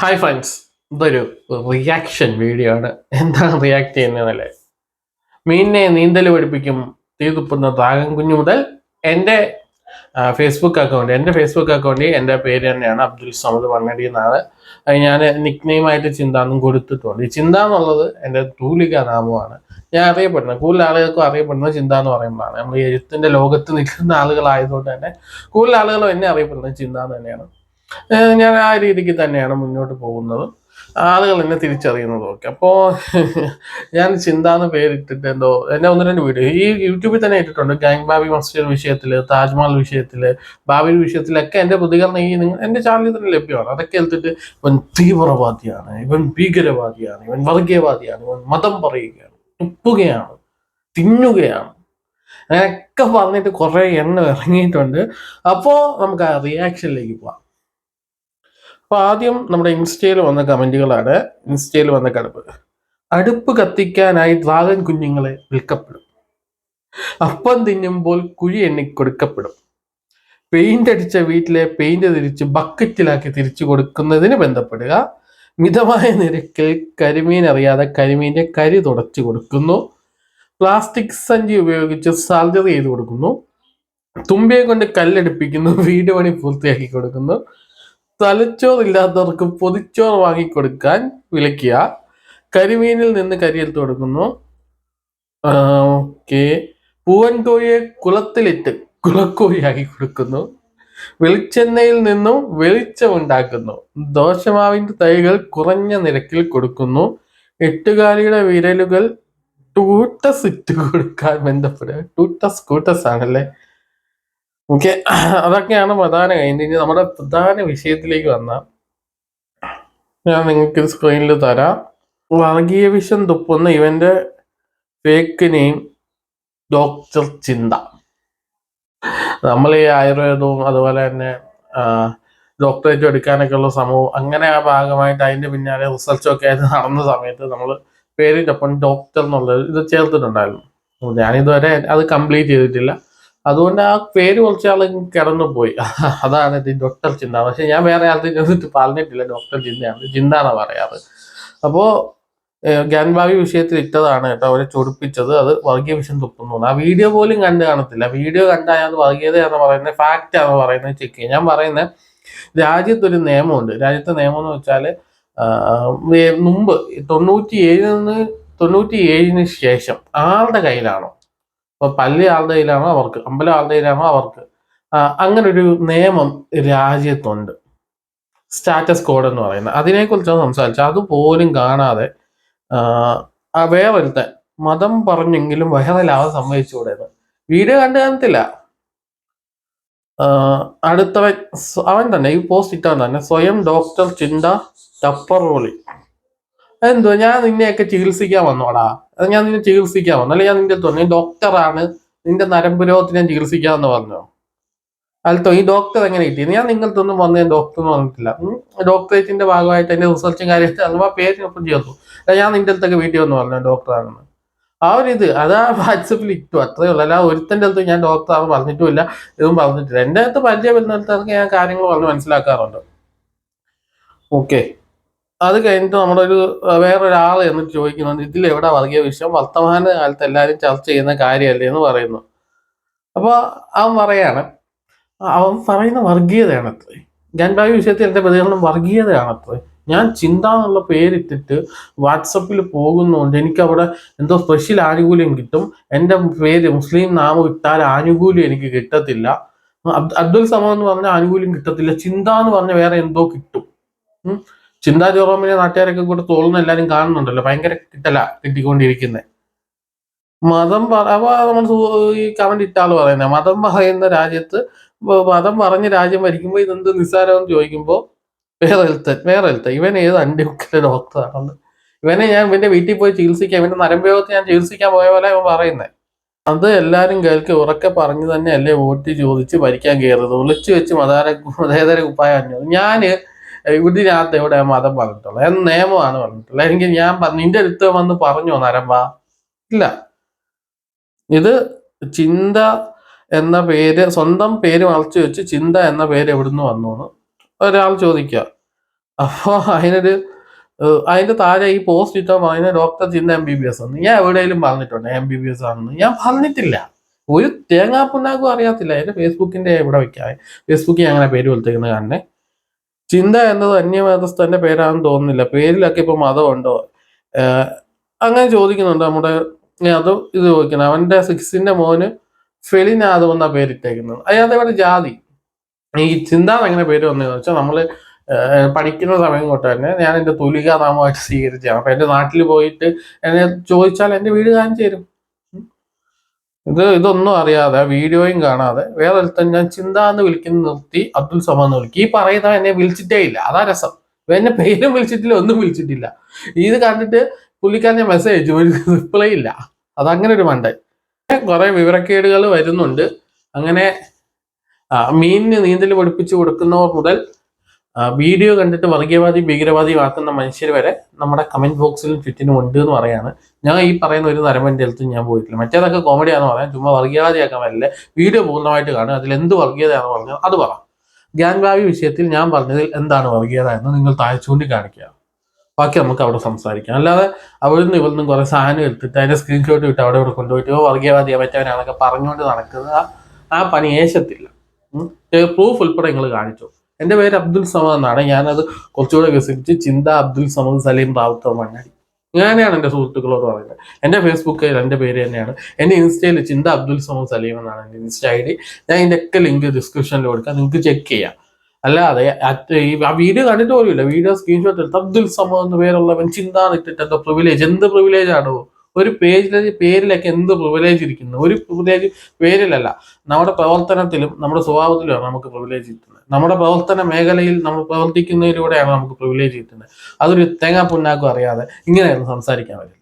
Hi friends ഇതൊരു reaction video ആണ്. എന്താണ് റിയാക്ട് ചെയ്യുന്നതല്ലേ മീനിനെ നീന്തൽ പഠിപ്പിക്കും തീതുപ്പുന്ന താഗം കുഞ്ഞു മുതൽ എന്റെ ഫേസ്ബുക്ക് അക്കൗണ്ട് എന്റെ ഫേസ്ബുക്ക് അക്കൗണ്ടിൽ എന്റെ പേര് തന്നെയാണ് അബ്ദുൽ സമദ് മണ്ണടി എന്നാണ് ഞാൻ നിക്നെയിമായിട്ട് ചിന്ത എന്നും കൊടുത്തിട്ടുണ്ട്. ഈ ചിന്ത എന്നുള്ളത് എന്റെ തൂലിക നാമമാണ്. ഞാൻ അറിയപ്പെടുന്നത് കൂടുതൽ ആളുകൾക്കും അറിയപ്പെടുന്നത് ചിന്ത എന്ന് പറയുമ്പോഴാണ് നമ്മൾ എഴുത്തിന്റെ ലോകത്ത് നിൽക്കുന്ന ആളുകളായതുകൊണ്ട് തന്നെ കൂടുതൽ ആളുകളും എന്നെ അറിയപ്പെടുന്നത് ചിന്ത എന്ന് തന്നെയാണ്. ഞാൻ ആ രീതിക്ക് തന്നെയാണ് മുന്നോട്ട് പോകുന്നത്. ആളുകൾ എന്നെ തിരിച്ചറിയുന്നതും ഒക്കെ. അപ്പോൾ ഞാൻ ചിന്ത എന്ന് പേരിട്ടിട്ട് എന്തോ എന്നെ ഒന്ന് രണ്ട് വീഡിയോ ഈ യൂട്യൂബിൽ തന്നെ ഇട്ടിട്ടുണ്ട്. ഗാങ് ബാബി മസ്ജിദ് വിഷയത്തിൽ താജ്മഹൽ വിഷയത്തിൽ ബാബി വിഷയത്തിലൊക്കെ എന്റെ പ്രതികരണം ഈ നിങ്ങൾ എന്റെ ചാനലിൽ തന്നെ ലഭ്യമാണ്. അതൊക്കെ എടുത്തിട്ട് ഇവൻ തീവ്രവാദിയാണ് ഇവൻ ഭീകരവാദിയാണ് ഇവൻ വർഗീയവാദിയാണ് ഇവൻ മതം പറയുകയാണ് തുപ്പുകയാണ് തിന്നുകയാണ്. അങ്ങനെയൊക്കെ പറഞ്ഞിട്ട് കുറേ എണ്ണം ഇറങ്ങിയിട്ടുണ്ട്. അപ്പോൾ നമുക്ക് ആ റിയാക്ഷനിലേക്ക് പോവാം. അപ്പൊ ആദ്യം നമ്മുടെ ഇൻസ്റ്റയിൽ വന്ന കമന്റുകളാണ്. ഇൻസ്റ്റയിൽ വന്ന കടുപ്പ്. അടുപ്പ് കത്തിക്കാനായി ഡ്രാഗൺ കുഞ്ഞുങ്ങളെ വിൽക്കപ്പെടും. അപ്പം തിന്നുമ്പോൾ കുഴി എണ്ണി കൊടുക്കപ്പെടും. പെയിന്റ് അടിച്ച വീട്ടിലെ പെയിന്റ് തിരിച്ച് ബക്കറ്റിലാക്കി തിരിച്ചു കൊടുക്കുന്നതിന് ബന്ധപ്പെടുക. മിതമായ നിരക്കിൽ കരിമീൻ അറിയാതെ കരിമീന്റെ കരി തുടച്ചു കൊടുക്കുന്നു. പ്ലാസ്റ്റിക് സഞ്ചി ഉപയോഗിച്ച് സർജറി ചെയ്ത് കൊടുക്കുന്നു. തുമ്പിയെ കൊണ്ട് കല്ലെടുപ്പിക്കുന്നു. വീട് പണി പൂർത്തിയാക്കി കൊടുക്കുന്നു. തലച്ചോറില്ലാത്തവർക്ക് പൊതിച്ചോറ് വാങ്ങിക്കൊടുക്കാൻ വിളിക്കുക. കരിമീനിൽ നിന്ന് കരിയൽ തുടങ്ങുന്നു ഓക്കെ. പൂവൻ കോഴിയെ കുളത്തിലിട്ട് കുളക്കോഴിയാക്കി കൊടുക്കുന്നു. വെളിച്ചെണ്ണയിൽ നിന്നും വെളിച്ചം ഉണ്ടാക്കുന്നു. ദോശമാവിന്റെ തൈകൾ കുറഞ്ഞ നിരക്കിൽ കൊടുക്കുന്നു. എട്ടുകാലിയുടെ വിരലുകൾ ടൂട്ടസ് ഇട്ട് കൊടുക്കാൻ ബന്ധപ്പെടുക. ടൂട്ടസ് കൂട്ടസ് ആണല്ലേ ഓക്കെ അതൊക്കെയാണ് പ്രധാന കാര്യം. ഇനി നമ്മുടെ പ്രധാന വിഷയത്തിലേക്ക് വന്ന ഞാൻ നിങ്ങൾക്ക് സ്ക്രീനിൽ തരാം. വർഗീയ വിഷം തുപ്പുന്ന ഇവന്റെ ഫേക്ക് നെയിം ഡോക്ടർ ചിന്ത. നമ്മൾ ഈ ആയുർവേദവും അതുപോലെ തന്നെ ഡോക്ടറേറ്റ് എടുക്കാനൊക്കെ ഉള്ള സമൂഹം അങ്ങനെ ആ ഭാഗമായിട്ട് അതിന്റെ പിന്നാലെ റിസർച്ചൊക്കെ ആയിട്ട് നടന്ന സമയത്ത് നമ്മൾ പേരിന്റെ ഒപ്പം ഡോക്ടർ എന്നുള്ളത് ഇത് ചേർത്തിട്ടുണ്ടായിരുന്നു. ഞാനിതുവരെ അത് കംപ്ലീറ്റ് ചെയ്തിട്ടില്ല. അതുകൊണ്ട് ആ പേര് കുറച്ച് ആൾ കിടന്നു പോയി അതാണ് ഇത് ഡോക്ടർ ചിന്ത. പക്ഷെ ഞാൻ വേറെ ആൾക്ക് ചെന്നിട്ട് പറഞ്ഞിട്ടില്ല ഡോക്ടർ ചിന്തയാണ്. ചിന്ത എന്നാ പറയാറ്. അപ്പോ ഗ്യാൻഭാവി വിഷയത്തിൽ ഇട്ടതാണ് കേട്ടോ അവരെ ചൊടിപ്പിച്ചത്. അത് വർഗീയ വിഷം തുപ്പുന്നു ആ വീഡിയോ പോലും കണ്ടു കാണത്തില്ല. വീഡിയോ കണ്ടാൽ അത് വർഗീയതയാന്ന് പറയുന്നത് ഫാക്റ്റ് ആണ് പറയുന്നത് ചെക്ക് ഞാൻ പറയുന്നത് രാജ്യത്തൊരു നിയമമുണ്ട്. രാജ്യത്തെ നിയമം എന്ന് വെച്ചാൽ മുമ്പ് തൊണ്ണൂറ്റി ഏഴിൽ നിന്ന് തൊണ്ണൂറ്റി ഏഴിന് ശേഷം ആരുടെ കയ്യിലാണോ? ഇപ്പൊ പള്ളി ആളുടെ കയ്യിലാണോ അവർക്ക് അമ്പലം ആളുടെ കയ്യിലാണോ അവർക്ക്? അങ്ങനെ ഒരു നിയമം രാജ്യത്തുണ്ട്. സ്റ്റാറ്റസ് കോഡ് എന്ന് പറയുന്നത്. അതിനെക്കുറിച്ചാണ് സംസാരിച്ചത് അതുപോലും കാണാതെ വേറൊരുത്തൻ മതം പറഞ്ഞെങ്കിലും വൈറലാവാൻ സമ്മതിച്ചുകൂടേത് വീഡിയോ കണ്ടു കാണത്തില്ല. അടുത്തവൻ അവൻ തന്നെ ഈ പോസ്റ്റ് ഇട്ടാൻ തന്നെ സ്വയം ഡോക്ടർ ചിന്ത ടപ്പർ റോളി. എന്തോ ഞാൻ നിന്നെയൊക്കെ ചികിത്സിക്കാൻ വന്നോടാ. ഞാൻ നിന്നെ ചികിത്സിക്കാൻ വന്നു. അല്ലെ ഞാൻ നിന്റെ തോന്നി ഡോക്ടറാണ് നിന്റെ നരമ്പ് രോഗത്തിന് ഞാൻ ചികിത്സിക്കാമെന്ന് പറഞ്ഞു. അല്ലത്തോ ഈ ഡോക്ടർ എങ്ങനെ കിട്ടി? ഞാൻ നിങ്ങൾക്കൊന്നും വന്ന് ഞാൻ ഡോക്ടർ എന്ന് പറഞ്ഞിട്ടില്ല ഡോക്ടറേറ്റിന്റെ ഭാഗമായിട്ട് എന്റെ റിസർച്ചും കാര്യമായിട്ട് അഥവാ പേരിനൊപ്പം ചേർത്തു ഞാൻ നിന്റെ അടുത്തൊക്കെ വീട്ടിൽ വന്ന് പറഞ്ഞു ഡോക്ടറാണെന്ന്. ആ ഒരു ഇത് അത് ആ വാട്സപ്പിൽ ഇട്ടു. അത്രേ ഉള്ളൂ. അല്ല ഒരുത്തന്റെ അടുത്ത് ഞാൻ ഡോക്ടറാണ് പറഞ്ഞിട്ടുമില്ല. ഇതും പറഞ്ഞിട്ടില്ല. എന്റെ അടുത്ത് പരിചയം വരുന്നിടത്തൊക്കെ ഞാൻ കാര്യങ്ങൾ പറഞ്ഞ് മനസ്സിലാക്കാറുണ്ട്. ഓക്കെ. അത് കഴിഞ്ഞിട്ട് ഒരു വേറൊരാൾ എന്നിട്ട് ചോദിക്കുന്നുണ്ട് ഇതിൽ എവിടെ വർഗീയ വിഷയം? വർത്തമാന കാലത്ത് എല്ലാവരും ചർച്ച ചെയ്യുന്ന കാര്യമല്ലേ എന്ന് പറയുന്നു. അപ്പോൾ അവൻ പറയാണ് അവൻ പറയുന്ന വർഗീയതയാണത്രേ. ഗാൻബായി വിഷയത്തിൽ എന്റെ പ്രതികരണം വർഗീയതയാണത്രേ. ഞാൻ ചിന്ത എന്നുള്ള പേരിട്ടിട്ട് വാട്സപ്പിൽ പോകുന്നതുകൊണ്ട് എനിക്ക് അവിടെ എന്തോ സ്പെഷ്യൽ ആനുകൂല്യം കിട്ടും. എന്റെ പേര് മുസ്ലിം നാമം ഇട്ടാൽ ആനുകൂല്യം എനിക്ക് കിട്ടത്തില്ല. അബ്ദുൽ സമം എന്ന് പറഞ്ഞാൽ ആനുകൂല്യം കിട്ടത്തില്ല. ചിന്ത എന്ന് പറഞ്ഞാൽ വേറെ എന്തോ കിട്ടും. ചിന്താ ജോറോമിനെ നാട്ടുകാരൊക്കെ കൂടെ തോന്നുന്ന എല്ലാരും കാണുന്നുണ്ടല്ലോ. ഭയങ്കര കിട്ടല കിട്ടിക്കൊണ്ടിരിക്കുന്നത് മതം അപ്പൊ നമ്മൾ ഈ കമന്റ് ഇട്ടാൾ പറയുന്നത് മതം പറയുന്ന രാജ്യത്ത് മതം പറഞ്ഞ രാജ്യം ഭരിക്കുമ്പോൾ ഇതെന്ത് നിസ്സാരമെന്ന് ചോദിക്കുമ്പോൾ വേറെ എഴുത്തൻ വേറെ എഴുത്തൻ ഇവൻ ഏത് അണ്ടിമുക്കിലെ ഡോക്ടറാണെന്ന്. ഇവനെ ഞാൻ ഇവന്റെ വീട്ടിൽ പോയി ചികിത്സിക്കാം. ഇവന്റെ നരമ്പയോഗത്തെ ഞാൻ ചികിത്സിക്കാൻ പോയ പോലെ ഇവൻ പറയുന്നത് അത് എല്ലാവരും കേൾക്ക് ഉറക്കെ പറഞ്ഞു തന്നെ അല്ലേ വോട്ട് ചോദിച്ച് ഭരിക്കാൻ കയറുന്നത്. ഒളിച്ചു വെച്ച് മതാര മതേതര കുപ്പായ ഞാൻ ഇതിനകത്ത് എവിടെ മതം പറഞ്ഞിട്ടുള്ളത് എന്ന് നിയമമാണ് പറഞ്ഞിട്ടുള്ളത്. എനിക്ക് ഞാൻ പറഞ്ഞു നിന്റെ അടുത്ത് വന്ന് പറഞ്ഞോ നരമ്പ ഇല്ല. ഇത് ചിന്ത എന്ന പേര് സ്വന്തം പേര് മറച്ചു വെച്ച് ചിന്ത എന്ന പേര് എവിടുന്ന് വന്നു എന്ന് ഒരാൾ ചോദിക്കുക. അപ്പോൾ അതിനൊരു അതിന്റെ താഴെ ഈ പോസ്റ്റ് ഇട്ടാൽ അതിന് ഡോക്ടർ ചിന്ത എം ബി ബി എസ് എന്ന്. ഞാൻ എവിടെയെങ്കിലും പറഞ്ഞിട്ടുണ്ട് എം ബി ബി എസ് ആണെന്ന്? ഞാൻ പറഞ്ഞിട്ടില്ല. ഒരു തേങ്ങാപ്പുണ്ണാക്കും അറിയാത്തില്ല. എന്റെ ഫേസ്ബുക്കിന്റെ എവിടെ വെക്കാം? ഫേസ്ബുക്കിൽ അങ്ങനെ പേര് വിളിച്ചേക്കുന്നത് കാണണേ ചിന്ത എന്നത് അന്യമതസ്ഥന്റെ പേരാണെന്ന് തോന്നുന്നില്ല. പേരിലൊക്കെ ഇപ്പൊ മതമുണ്ടോ? അങ്ങനെ ചോദിക്കുന്നുണ്ട് നമ്മുടെ അത് ഇത് ചോദിക്കുന്നത് അവന്റെ സിക്സിന്റെ മോന് ഫെലിനാഥം എന്നാ പേരിട്ടേക്കുന്നത് അയാളുടെ ജാതി. ഈ ചിന്ത എങ്ങനെ പേര് വന്നതെന്ന് വെച്ചാൽ നമ്മൾ പഠിക്കുന്ന സമയം തൊട്ട് തന്നെ ഞാൻ എന്റെ തുലിക നാമമായിട്ട് സ്വീകരിച്ചാണ് അപ്പൊ എന്റെ നാട്ടിൽ പോയിട്ട് എന്നെ ചോദിച്ചാൽ എന്റെ വീട് കാണിച്ചു തരും. ഇത് ഇതൊന്നും അറിയാതെ വീഡിയോയും കാണാതെ വേറെ ഒരുത്തൻ ഞാൻ ചിന്ത എന്ന് വിളിക്കുന്ന നിർത്തി അബ്ദുൽ സമാന്ന് വിളിക്കും. ഈ പറയുന്ന എന്നെ വിളിച്ചിട്ടേ ഇല്ല. അതാ രസം. എന്നെ പേരും വിളിച്ചിട്ടില്ല ഒന്നും വിളിച്ചിട്ടില്ല. ഇത് കണ്ടിട്ട് പുള്ളിക്കാരൻ ഞാൻ മെസ്സേജ് അയച്ചു ഒരു റിപ്ലൈ ഇല്ല. അതങ്ങനെ ഒരു മണ്ടൻ. കുറെ വിവരക്കേടുകൾ വരുന്നുണ്ട്. അങ്ങനെ മീനിന് നീന്തൽ പഠിപ്പിച്ചു കൊടുക്കുന്നവർ മുതൽ വീഡിയോ കണ്ടിട്ട് വർഗീയവാദി ഭീകരവാദി ആക്കുന്ന മനുഷ്യർ വരെ നമ്മുടെ കമന്റ് ബോക്സിലും ചുറ്റിനും ഉണ്ട് എന്ന് പറയാണ്. ഞാൻ ഈ പറയുന്ന ഒരു നരമ്പന്റെ അടുത്ത് ഞാൻ പോയിട്ടില്ല. മറ്റേതൊക്കെ കോമഡിയാന്ന് പറയാം. ചുമ്മാ വർഗീയവാദിയാക്കാൻ വരില്ല വീഡിയോ പൂർണമായിട്ട് കാണുക. അതിൽ എന്ത് വർഗീയതയാണെന്ന് പറഞ്ഞാൽ അത് പറ. ഗ്യാൻവാവി വിഷയത്തിൽ ഞാൻ പറഞ്ഞതിൽ എന്താണ് വർഗീയത എന്ന് നിങ്ങൾ താഴെ ചൂണ്ടിക്കാണിക്കുക. ബാക്കി നമുക്ക് അവിടെ സംസാരിക്കാം. അല്ലാതെ അവിടെ നിന്ന് ഇവിടെ നിന്ന് കുറെ സാധനം എടുത്തിട്ട് അതിന്റെ സ്ക്രീൻഷോട്ട് ഇട്ട് അവിടെ ഇവിടെ കൊണ്ടുപോയിട്ട് "ഓ, വർഗീയവാദിയെ മറ്റവനാണൊക്കെ പറഞ്ഞുകൊണ്ട് നടക്കുക ആ പണി ഏശത്തില്ല. പ്രൂഫ് ഉൾപ്പെടെ നിങ്ങൾ കാണിച്ചു. എന്റെ പേര് അബ്ദുൽ സമദ് എന്നാണ്. ഞാനത് കുറച്ചുകൂടെ വികസിപ്പിച്ച് ചിന്ത അബ്ദുൽ സമദ് സലീം റാവുത്തർ മണ്ണാടി. ഞാനെയാണ് എന്റെ സുഹൃത്തുക്കളോട് പറയുന്നത്. എന്റെ ഫേസ്ബുക്കിൽ എന്റെ പേര് തന്നെയാണ്. എന്റെ ഇൻസ്റ്റയിൽ ചിന്ത അബ്ദുൽ സമദ് സലീം എന്നാണ് എന്റെ ഇൻസ്റ്റ ഐ ഡി. ഞാൻ ഇതിന്റെ ഒക്കെ ലിങ്ക് ഡിസ്ക്രിപ്ഷനിൽ കൊടുക്കാം. നിങ്ങൾക്ക് ചെക്ക് ചെയ്യാം. അല്ലാതെ ഈ ആ വീഡിയോ കണ്ടിട്ട് പോലുമില്ല. വീഡിയോ സ്ക്രീൻഷോട്ട് എടുത്ത് അബ്ദുൽ സമദ് എന്ന് പേരുള്ളവൻ ചിന്ത ഇട്ടിട്ട് എന്തോ പ്രിവിലേജ് എന്ത് പ്രിവിലേജ് ആണോ? ഒരു പേജിൽ പേരിലൊക്കെ എന്ത് പ്രിവിലേജ് ഇരിക്കുന്നു? ഒരു പ്രിവിലേജ് പേരിലല്ല. നമ്മുടെ പ്രവർത്തനത്തിലും നമ്മുടെ സ്വഭാവത്തിലുമാണ് നമുക്ക് പ്രിവിലേജ് കിട്ടുന്നത്. നമ്മുടെ പ്രവർത്തന മേഖലയിൽ നമ്മൾ പ്രവർത്തിക്കുന്നതിലൂടെയാണ് നമുക്ക് പ്രിവിലേജ് കിട്ടുന്നത്. അതൊരു തേങ്ങാ പുണ്ണാക്കും അറിയാതെ ഇങ്ങനെയൊന്നും സംസാരിക്കാൻ പറ്റില്ല.